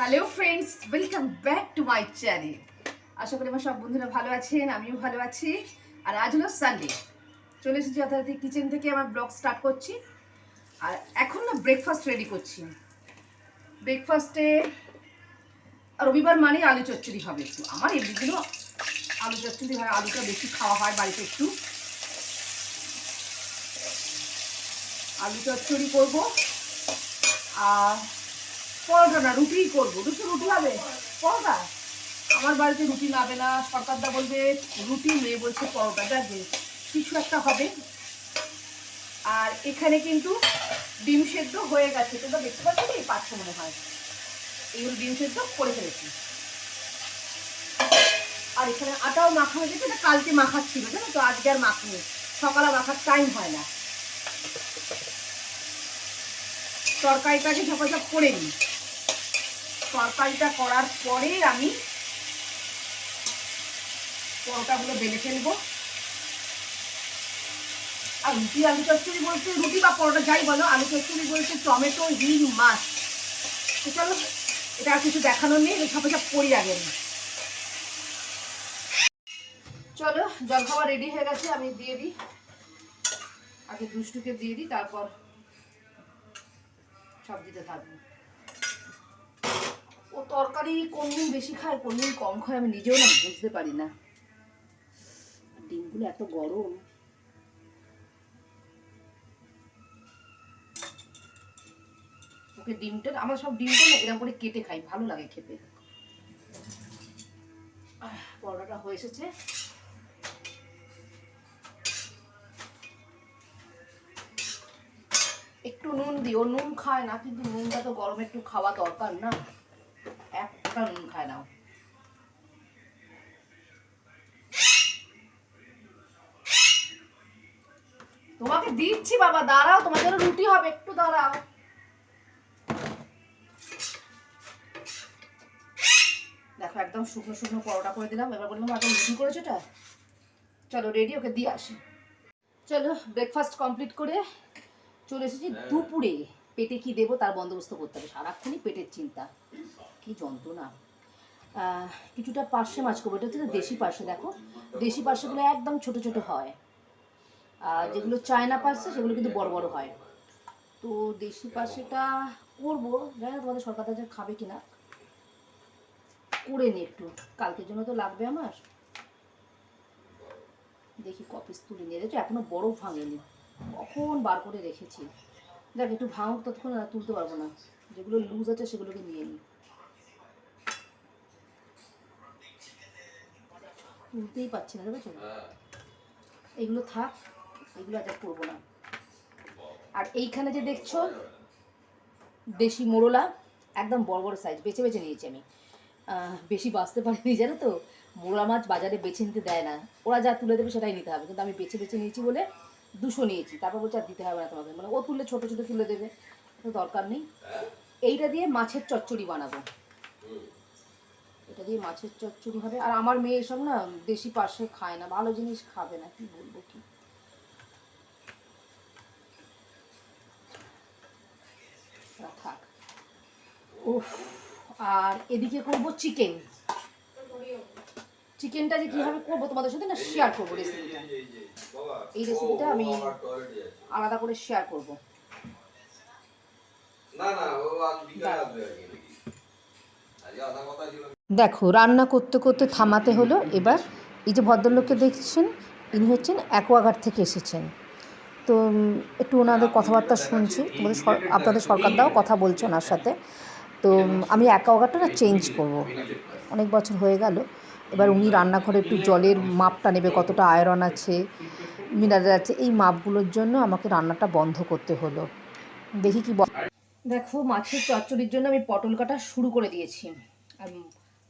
Hello friends welcome back to my channel আশা করি আমার সব বন্ধুরা ভালো আছেন, আমিও ভালো আছি। আর আজ হলো সানডে চলে এসেছি যথারীতি কিচেন থেকে আমার ব্লগ স্টার্ট করছি। আর এখন না ব্রেকফাস্ট রেডি করছি। ব্রেকফাস্টে রবিবার মানে আলু চচ্চড়ি হবে। একটু আমার এমনি দিনও আলু চচ্চড়ি হয়, আলুটা বেশি খাওয়া হয় বাড়িতে একটু। আলু চচ্চড়ি করব। আর পরোটা না, রুটিই করব। রুটি রুটি হবে? পরোটা? আমার বাড়িতে রুটি নাবে না। সরকারদা বলবে, রুটি মেয়ে বলছে পরোটা। যাবে কিছু একটা হবে। আর এখানে কিন্তু ডিম সেদ্ধ হয়ে গেছে। তোমরা দেখতে পাচ্ছ কি? পাচ্ছ মনে হয়। এইগুলো ডিম সেদ্ধ করে ফেলেছি। আর এখানে আটাও মাখা হয়ে গেছে। এটা কালকে মাখার ছিল জানো তো? আজকে আর মাখিনি। সকালে মাখার টাইম হয় না। তরকারিটাকে সকাল সব করে নিই। তরকারিটা করার পরে আমি পরোটাগুলো বেলে ফেলব। আর রুটি, আলু চচ্চড়ি বলতে রুটি বা পরোটা যাই বলো, আলু চচ্চড়ি বলতে টমেটো, হিং, মাছ। তো চলো, এটা আর কিছু দেখানোর নেই সব সব করি আগে। চলো, জল খাওয়া রেডি হয়ে গেছে, আমি দিয়ে দিই। আগে দুষ্টুকে দিয়ে দিই, তারপর সব দিতে থাকব। ও তরকারি কোন দিন বেশি খায় কোন দিন কম খায় আমি নিজেও না বুঝতে পারি না। ডিমগুলো এত গরম। ওকে ডিমটা, আমরা সব ডিমটা না এরকম করে কেটে খাই, ভালো লাগে খেতে। পরোটাটা হয়ে এসেছে। একটু নুন দিই ও নুন খায় না, কিন্তু নুনটা তো গরমে একটু খাওয়া দরকার না। নুন খায় না ও। তোমাকে দিচ্ছি বাবা দাঁড়াও তোমার জন্য রুটি হবে একটু দাঁড়াও। দেখো একদম শুকনো শুকনো পরোটা করে দিলাম এবার বললাম একদম রুটি করেছ এটা? চলো রেডি ওকে দিয়ে আসি। চলো ব্রেকফাস্ট কমপ্লিট করে চলে এসেছি দুপুরে। পেটে কি দেবো তার বন্দোবস্ত করতে হবে। সারাক্ষণই পেটের চিন্তা। কি যন্ত্রণা। কিছুটা পার্শে মাছ করব। এটা হচ্ছে দেশি পার্শে দেখো। দেশি পার্শেগুলো একদম ছোট ছোট হয়। আর যেগুলো চায়না পার্শে সেগুলো কিন্তু বড় বড় হয়। তো দেশি পার্শেটা করব। জানি না তোমাদের সরকার যে খাবে কিনা। করে নি একটু। কালকের জন্য তো লাগবে আমার। দেখি কপিস তুলে নিয়ে দেখছ এখনও বরফ ভাঙেনি। কখন বার করে রেখেছি? দেখ, একটু ভাঙুক ততক্ষণ আর তুলতে পারব না। যেগুলো লুজ আছে, সেগুলোকে নিয়ে নিই তুলতেই পারছি না, দেখেছ? এগুলো থাক, এগুলো আর করব না। আর এইখানে যে দেখছ, দেশি মোরলা, একদম বড় বড় সাইজ বেছে বেছে নিয়েছি আমি। বেশি বাঁচতে পারিনি, জানো তো? মোরলা মাছ বাজারে বেছে নিতে দেয় না। ওরা যা তুলে দেবে, সেটাই নিতে হবে। কিন্তু আমি বেছে বেছে নিয়েছি বলে দুশো নিয়েছি। তারপর বলছে আর দিতে হবে না তোমাকে। মানে ও তুললে ছোটো ছোটো তুলে দেবে দরকার নেই। এইটা দিয়ে মাছের চচ্চড়ি বানাবো। এটা দিয়ে মাছের চচ্চড়ি হবে। আর আমার মেয়ে এসব না দেশি পাশে খায় না, ভালো জিনিস খাবে না, কি বলব কি? থাক। আর এদিকে করব চিকেন। চিকেনটা যে কীভাবে করব তোমাদের সাথে না শেয়ার করব রেসিপিটা এই রেসিপিটা আমি আলাদা করে শেয়ার করব। দেখো রান্না করতে করতে থামাতে হলো। এবার এই যে ভদ্রলোককে দেখছেন ইনি হচ্ছেন অ্যাকোয়াগার্ড থেকে এসেছেন। তো একটু ওনাদের কথাবার্তা শুনছি। তোমাদের আপনাদের সরকারদাও কথা বলছে ওনার সাথে। তো আমি অ্যাকোয়াগার্ডটা না চেঞ্জ করব। অনেক বছর হয়ে গেল। এবার উনি রান্নাঘরে একটু জলের মাপটা নেবে কতটা আয়রন আছে। মিনারেল আছে, এই মাপগুলোর জন্য আমাকে রান্নাটা বন্ধ করতে হলো। দেখি কি দেখো, মাছের চচ্চড়ির জন্য আমি পটল কাটা শুরু করে দিয়েছি। আর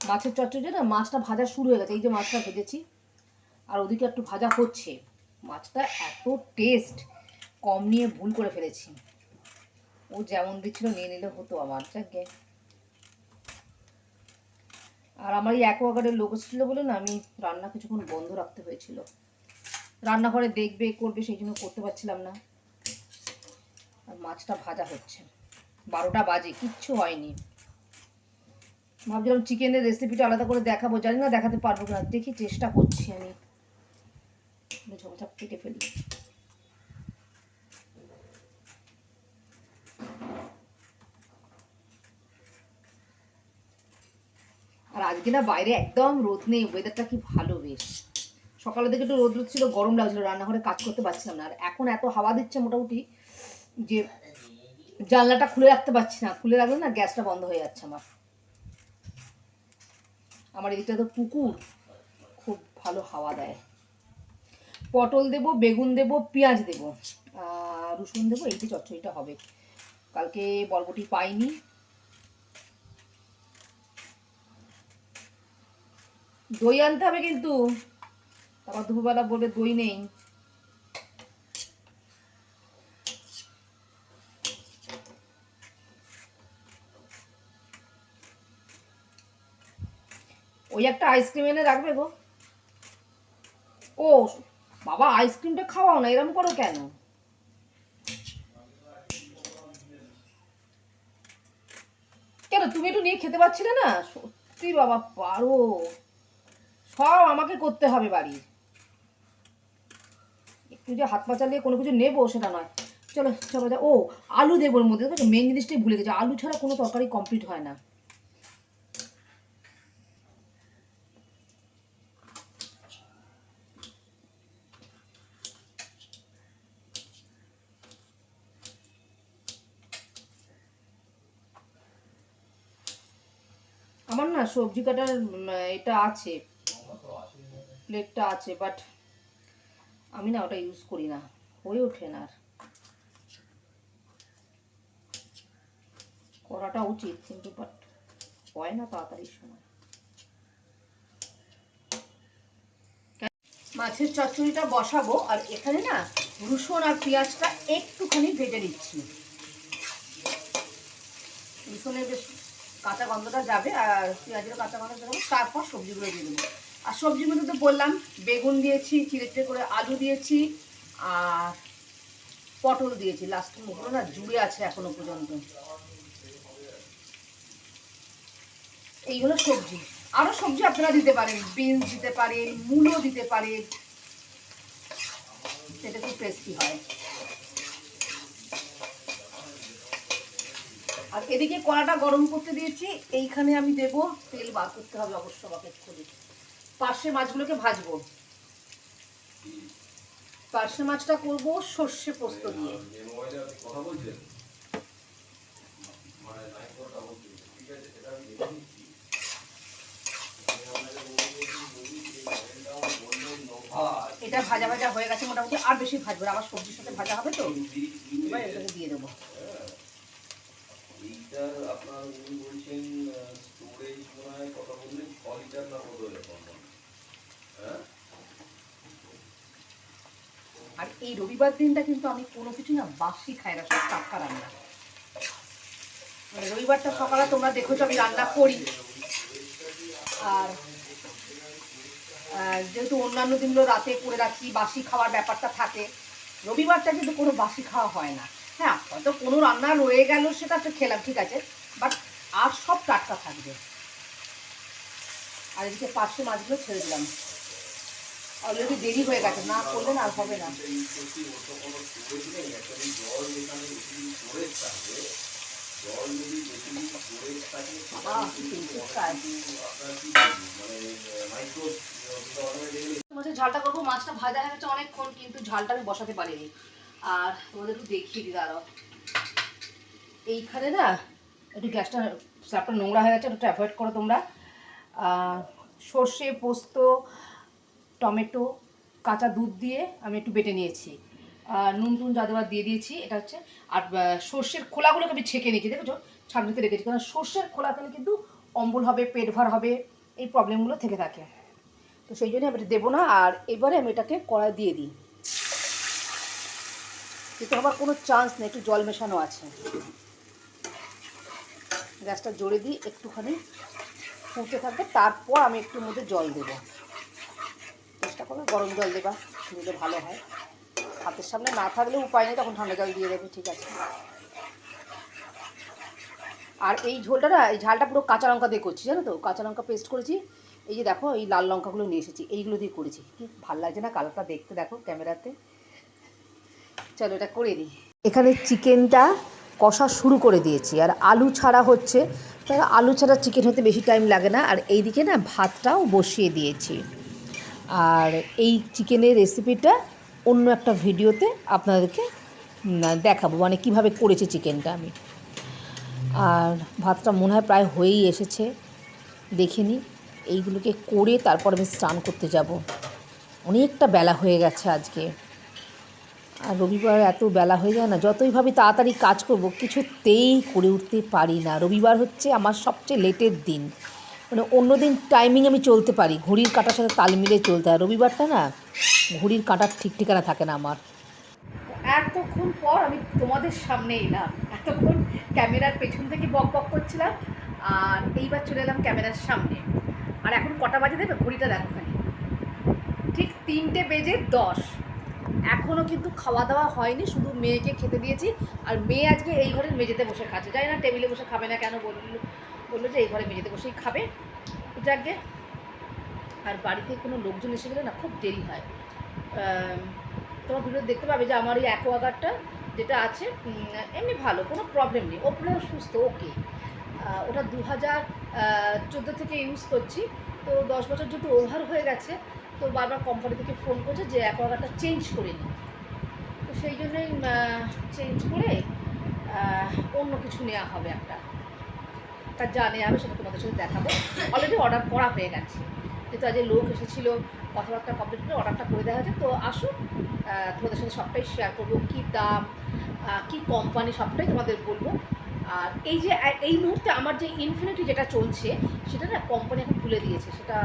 মাছের চচ্চড়ি জন্য মাছটা ভাজা শুরু হয়ে গেছে, এই যে মাছটা ভেজেছি। আর ওদিকে একটু ভাজা হচ্ছে। মাছটা এত টেস্ট কম নিয়ে ভুল করে ফেলেছি। ও যেমন দিচ্ছিল, নিয়ে নিলে হতো আমার, যাকে আর আমার এই অ্যাকোয়াগার্ডের লোক ছিল বলে না, আমি রান্না কিছুক্ষণ বন্ধ রাখতে হয়েছিল। রান্নাঘরে দেখবে, করবে, সেই জন্য করতে পারছিলাম না। আর মাছটা ভাজা হচ্ছে। বারোটা বাজে, কিচ্ছু হয়নি। ভাবছিলাম চিকেনের রেসিপিটা আলাদা করে দেখাবো, জানি না দেখাতে পারব না দেখি চেষ্টা করছি আমি। ঝোলটা কেটে ফেলি। আর আজকে না বাইরে একদম রোদ নেই ওয়েদারটা কি ভালো বেশ। সকালের দিকে একটু রোদ ছিল, গরম লাগছিল, রান্নাঘরে কাজ করতে পারছিলাম না। আর এখন এত হাওয়া দিচ্ছে মোটামুটি যে জানলাটা খুলে রাখতে পারছি না। খুলে রাখলে না গ্যাসটা বন্ধ হয়ে যাচ্ছে আমার। আমার এদিকটা তো পুকুর খুব ভালো হাওয়া দেয়। পটল দেবো, বেগুন দেবো, পেঁয়াজ দেবো। রসুন দেবো এইটি চচ্চড়িটা হবে। কালকে বরবটি পাইনি। দই আনতে হবে কিন্তু। আবার দুপুরবেলা বলে দই নেই। ওই একটা আইসক্রিম এনে রাখবে গো। ও, বাবা, আইসক্রিমটা খাওয়াও না, এরম করো কেন? কেন, তুমি একটু নিয়ে খেতে পারছিলে না? সত্যি বাবা, পারো। সব আমাকে করতে হবে বাড়ির। একটু যে হাত পা চালিয়ে কোনো কিছু নেব সেটা নয়। চলো চলো যা। ও, আলু দেবো ওর মধ্যে দেখো মেন জিনিসটাই ভুলে গেছে। আলু ছাড়া কোনো তরকারি কমপ্লিট হয় না। আমার না সবজি কাটার এটা আছে। প্লেটটা আছে বাট আমি না ওটা ইউজ করি না। হয়ে ওঠে না আর। করাটা উচিত কিন্তু বাট হয় না তাড়াতাড়ি সময়। মাছের চচ্চড়িটা বসাবো, আর এখানে না রসুন আর পেঁয়াজটা একটুখানি ভেজে দিচ্ছি রসুনের বেশ কাঁচা গন্ধটা যাবে, আর পেঁয়াজের কাঁচা গন্ধ যাবে তারপর সবজিগুলো দিয়ে দেবো। আর সবজির মধ্যে তো বললাম, বেগুন দিয়েছি, চিড়ে চিড়ে করে আলু দিয়েছি, আর পটল দিয়েছি। লাস্ট মুখগুলো না জুড়ে আছে এখনও পর্যন্ত। এই হলো সবজি। আরও সবজি আপনারা দিতে পারেন, বিনস দিতে পারেন, মূলো দিতে পারেন। সেটা খুব টেস্টি হয়। আর এদিকে কড়াটা গরম করতে দিয়েছি, এইখানে আমি দেব তেল বার করতে হবে অবশ্য আমাকে এক্ষুনি পার্শে মাছগুলোকে ভাজবো। পার্শে মাছটা করব সর্ষে পোস্ত দিয়ে। আমার এটা ভাজা ভাজা হয়ে গেছে মোটামুটি আর বেশি ভাজবো না, আবার সবজির সাথে ভাজা হবে তো। এবার এটাকে দিয়ে দেবো। আপনার বলছেন স্টোরেজ কথা বললেন? ছ লিটার না কত আর এই রবিবার দিনটা কিন্তু আমি কোনো কিছু না, বাসি খাই না, সব টাটকা রান্না। মানে রবিবারটা সকালে তোমরা দেখেছ, আমি রান্না করি। আর যেহেতু অন্যান্য দিনগুলো রাতে করে রাখি, বাসি খাওয়ার ব্যাপারটা থাকে, রবিবারটা কিন্তু কোনো বাসি খাওয়া হয় না। হ্যাঁ হয়তো কোনো রান্না রয়ে গেল, সেটা তো খেলাম, ঠিক আছে, বাট আর সব টাটকা থাকবে। আর এদিকে পাঁচশো মাছগুলো ছেড়ে দিলাম। অলরেডি দেরি হয়ে গেছে, না করলে না হবে না। ঝালটা করব, মাছটা ভাজা হয়ে গেছে অনেকক্ষণ, কিন্তু ঝালটা আমি বসাতে পারিনি। আর তোমাদের একটু দেখিয়ে দিই, দাঁড়াও। এইখানে না, একটু গ্যাসটা স্ল্যাবটা নোংরা হয়ে গেছে একটু অ্যাভয়েড করো তোমরা। সর্ষে, পোস্ত টমেটো, কাঁচা দুধ দিয়ে আমি একটু বেটে নিয়েছি। নুন টুন যা দিয়ে দিয়েছি, এটা হচ্ছে, আর সর্ষের খোলাগুলোকে আমি ছেঁকে নিয়েছি, দেখেছ? ছাঁকনিতে রেখেছি কারণ সর্ষের খোলা খেলে কিন্তু অম্বল হবে, পেট ভার হবে, এই প্রবলেমগুলো থেকে থাকে। তো সেই জন্য আমি এটা দেবো না, আর এবারে আমি এটাকে কড়াই দিয়ে দিই। কিন্তু আমার কোনো চান্স নেই, একটু জল মেশানো আছে। গ্যাসটা জোরে দিই একটুখানি ফুটে থাকবে, তারপর আমি একটু মধ্যে জল দেবো। চেষ্টা করবে গরম জল দেবা, দিলে ভালো হয়। হাতের সামনে না থাকলে উপায় নেই, তখন ঠান্ডা জল দিয়ে দেবে, ঠিক আছে। আর এই ঝোলটা না, এই ঝালটা পুরো কাঁচা লঙ্কা দিয়ে করছি, জানো তো? কাঁচা লঙ্কা পেস্ট করেছি, এই যে দেখো, এই লাল লঙ্কাগুলো নিয়ে এসেছি, এইগুলো দিয়ে করেছি। কি ভালো লাগছে না কালারটা দেখতে, দেখো ক্যামেরাতে। চলো এটা করে দিই। এখানে চিকেনটা কষা শুরু করে দিয়েছি, আর আলু ছাড়া হচ্ছে তাহলে আলু ছাড়া চিকেন হতে বেশি টাইম লাগে না, আর এইদিকে না ভাতটাও বসিয়ে দিয়েছি। আর এই চিকেনের রেসিপিটা অন্য একটা ভিডিওতে আপনাদেরকে দেখাবো মানে কীভাবে করেছি চিকেনটা আমি। আর ভাতটা মনে হয় প্রায় হয়েই এসেছে। দেখে নিই এইগুলোকে করে তারপর আমি স্নান করতে যাব। অনেকটা বেলা হয়ে গেছে আজকে। আর রবিবার এত বেলা হয়ে যায় না, যতই ভাবি তাড়াতাড়ি কাজ করব, কিছুতেই করে উঠতে পারি না। রবিবার হচ্ছে আমার সবচেয়ে লেটের দিন। মানে অন্য দিন টাইমিং আমি চলতে পারি। ঘড়ির কাঁটার সাথে তাল মিলিয়ে চলতে হয়। রবিবারটা না, ঘড়ির কাটার ঠিক ঠিকানা থাকে না আমার। এতক্ষণ পর আমি তোমাদের সামনে এলাম। এতক্ষণ ক্যামেরার পেছন থেকে বক বক করছিলাম, আর এইবার চলে এলাম ক্যামেরার সামনে। আর এখন কটা বাজে দেবে? ঘড়িটা দেখো খালি। ঠিক তিনটে বেজে দশ। এখনও কিন্তু খাওয়া দাওয়া হয়নি, শুধু মেয়েকে খেতে দিয়েছি। আর মেয়ে আজকে এই ঘরের মেঝেতে বসে খাচ্ছে। যাই না, টেবিলে বসে খাবে না কেন বলল বলল যে, এই ঘরে মেঝেতে বসেই খাবে। যাকে আর বাড়িতে কোনো লোকজন এসে গেলে না খুব দেরি হয়। তোমার ভিডিও দেখতে পাবে যে আমার ওই অ্যাকোয়াগার্ডটা যেটা আছে এমনি ভালো, কোনো প্রবলেম নেই। ও পুরো সুস্থ ওকে ওটা দু হাজার চোদ্দ থেকে ইউজ করছি। তো দশ বছর যেহেতু ওভার হয়ে গেছে, তো বারবার কোম্পানি থেকে ফোন করছে যে অ্যাকোয়াগার্ডটা চেঞ্জ করে নিই তো সেই জন্যই চেঞ্জ করে অন্য কিছু নেওয়া হবে একটা। তা যা নেওয়া হবে সেটা তোমাদের সাথে দেখাবো। অলরেডি অর্ডার করা হয়ে গেছে। যেহেতু আজ লোক এসেছিল, কথাবার্তা কমপ্লিট করে অর্ডারটা করে দেওয়া হয়েছে, তো আসুন তোমাদের সাথে সবটাই শেয়ার করব, কী দাম কী কোম্পানি সবটাই তোমাদের বলব। আর এই যে এই মুহূর্তে আমার যে ইনফিনিটি যেটা চলছে, সেটা না কোম্পানি এখন তুলে দিয়েছে, সেটা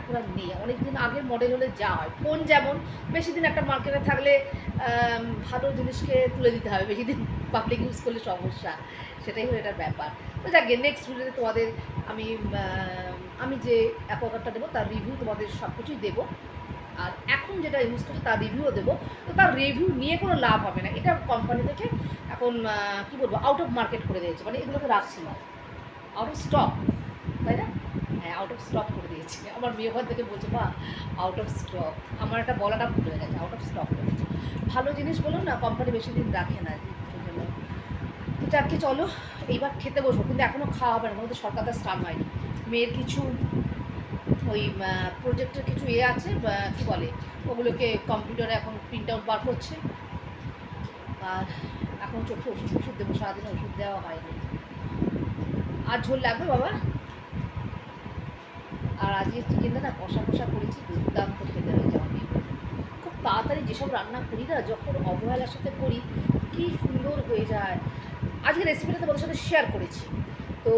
এখন আর নেই। অনেক দিন আগের মডেল হলে যা হয়। ফোন যেমন, বেশি দিন একটা মার্কেটে থাকলে ভালো জিনিসকে তুলে দিতে হবে। বেশি দিন পাবলিক ইউজ করলে সমস্যা। সেটাই হলো এটার ব্যাপার। তো যাকে নেক্সট ভিডিওতে তোমাদের আমি আমি যে অ্যাকোয়াগার্ডটা দেবো, তার রিভিউ তোমাদের সব কিছুই দেবো। আর এখন যেটা ইউজ করছি, তার রিভিউও দেবো। তো তার রিভিউ নিয়ে কোনো লাভ হবে না। এটা কোম্পানি থেকে এখন কি বলব আউট অফ মার্কেট করে দিয়েছে। মানে এগুলোকে রাখছি না। আউট অফ স্টক তাই না? হ্যাঁ আউট অফ স্টক করে দিয়েছে। আমার মেয়ে ঘর থেকে বলছে বা আউট অফ স্টক আমার একটা বলাটা ভুল হয়ে গেছে আউট অফ স্টক করে দিয়েছে। ভালো জিনিস বলুন না কোম্পানি বেশি দিন রাখে না। যাকে চলো, এইবার খেতে বসবো। কিন্তু এখনও খাওয়া হবে না আমাদের সরকারটা স্টার্ট হয়নি। মেয়ের কিছু ওই প্রজেক্টের কিছু ইয়ে আছে কী বলে, ওগুলোকে কম্পিউটারে এখন প্রিন্ট আউট বার করছে। আর এখন চোখে ওষুধ ওষুধ দেবো, সারাদিন ওষুধ দেওয়া হয়নি। আর ঝোল লাগবে বাবা? আর আজকে চিকেনটা না কষা কষা করেছি, দুর্দান্ত খেতে হয়েছে আমি খুব তাড়াতাড়ি যেসব রান্না করি না, যখন অবহেলার সাথে করি, কি সুন্দর হয়ে যায়। আজকে রেসিপিটা তোমাদের সাথে শেয়ার করেছি। তো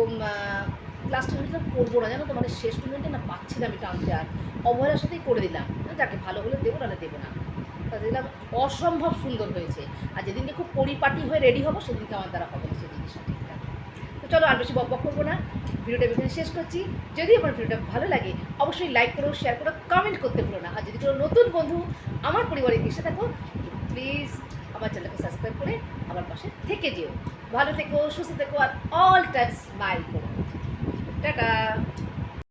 লাস্ট মিনিটটা করব না জানো? তো মানে শেষ মিনিটে না পাচ্ছি না আমি টানতে আর। অবহেলার সাথেই করে দিলাম। যাকে ভালো হলে দেবো, নাহলে দেবো না। তা দিলাম অসম্ভব সুন্দর হয়েছে। আর যেদিনকে খুব পরিপাটি হয়ে রেডি হব, সেদিনকে আমার দ্বারা হবে না সেই জিনিসটা ঠিকঠাক তো চলো আর বেশি বক বক করব না। ভিডিওটা এখানে শেষ করছি। যদি আমার ভিডিওটা ভালো লাগে, অবশ্যই লাইক করো শেয়ার করো কমেন্ট করতে ভুলো না। আর যদি কোনো নতুন বন্ধু আমার পরিবারে এসে থাকো প্লিজ আমার চ্যানেলকে সাবস্ক্রাইব করে আমার পাশে থেকে যেও। ভালো থেকো সুস্থ থেকো আর অল টাইম স্মাইল করো। টাটা!